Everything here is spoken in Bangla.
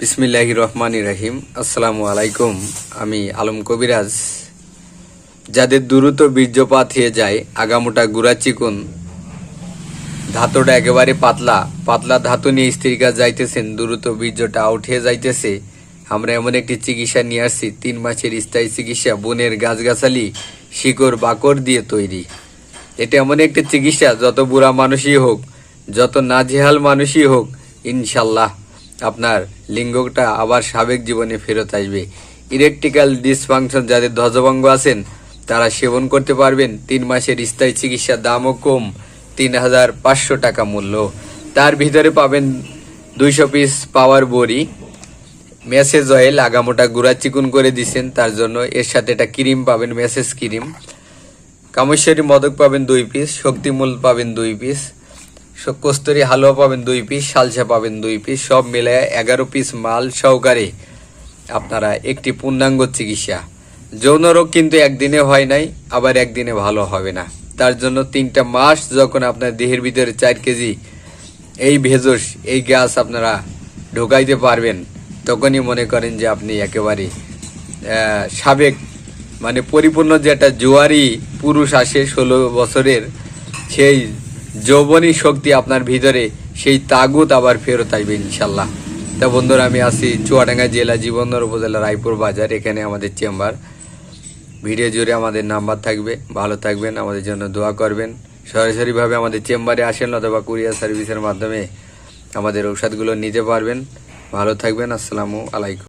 বিসমিল্লাহ রহমান রাহিম। আসসালামু আলাইকুম। আমি আলম কবিরাজ। যাদের দ্রুত বীর্যপাত হয়ে যায়, আগামোটা গুড়া চিকুন। ধাতুটা একেবারে পাতলা। পাতলা ধাতু নিয়ে স্ত্রীর কাছে যাইতেছেন, দ্রুত বীর্যটা হয়ে যাইতেছে। আমরা এমন একটি চিকিৎসা নিয়ে আসছি, তিন মাসের স্থায়ী চিকিৎসা, বনের গাছগাছালি, শিকড় বাকড় দিয়ে তৈরি। এটা এমন একটি চিকিৎসা, যত বুড়া মানুষই হোক, যত নাজেহাল মানুষই হোক, ইনশাল্লাহ। আপনার লিঙ্গটা আবার সাবেক জীবনে ফেরত আসবে। ইলেকট্রিক্যাল ডিসফাংশন যাদের ধ্বজভঙ্গ আছেন, তারা সেবন করতে পারবেন। তিন মাসের স্থায়ী চিকিৎসার দামও কম, তিন হাজার পাঁচশো টাকা মূল্য। তার ভিতরে পাবেন দুইশো পিস পাওয়ার বড়ি। মেসেজ অয়েল আগামোটা গুড়া চিকুন করে দিছেন তার জন্য এর সাথে একটা ক্রিম পাবেন, মেসেজ ক্রিম। কামেশ্বরী মদক পাবেন দুই পিস, শক্তিমূল পাবেন দুই পিস। কস্তুরী হালুয়া পাবেন দুই পিস সালসা পাবেন দুই পিস সব মিলে এগারো পিস মাল সহকারে আপনারা একটি পূর্ণাঙ্গ চিকিৎসা। যৌন রোগ কিন্তু একদিনে হয় নাই, আবার একদিনে ভালো হবে না। তার জন্য তিনটা মাস যখন আপনার দেহের ভিতরে চার কেজি এই ভেজস এই গ্যাস আপনারা ঢোকাইতে পারবেন, তখনই মনে করেন যে আপনি একেবারে সাবেক মানে পরিপূর্ণ যে একটা জোয়ারি পুরুষ আসে ষোলো বছরের, সেই যৌবনী শক্তি আপনার ভিতরে, সেই তাগুত আবার ফেরত আসবে ইনশাল্লাহ। তা বন্ধুরা, আমি আছি চুয়াডাঙ্গা জেলা জীবনদর উপজেলা রায়পুর বাজার, এখানে আমাদের চেম্বার। ভিডিও জুড়ে আমাদের নাম্বার থাকবে, ভালো থাকবেন, আমাদের জন্য দোয়া করবেন। সরাসরিভাবে আমাদের চেম্বারে আসেন অথবা কুরিয়ার সার্ভিসের মাধ্যমে আমাদের ঔষধগুলো নিতে পারবেন। ভালো থাকবেন, আসসালামু আলাইকুম।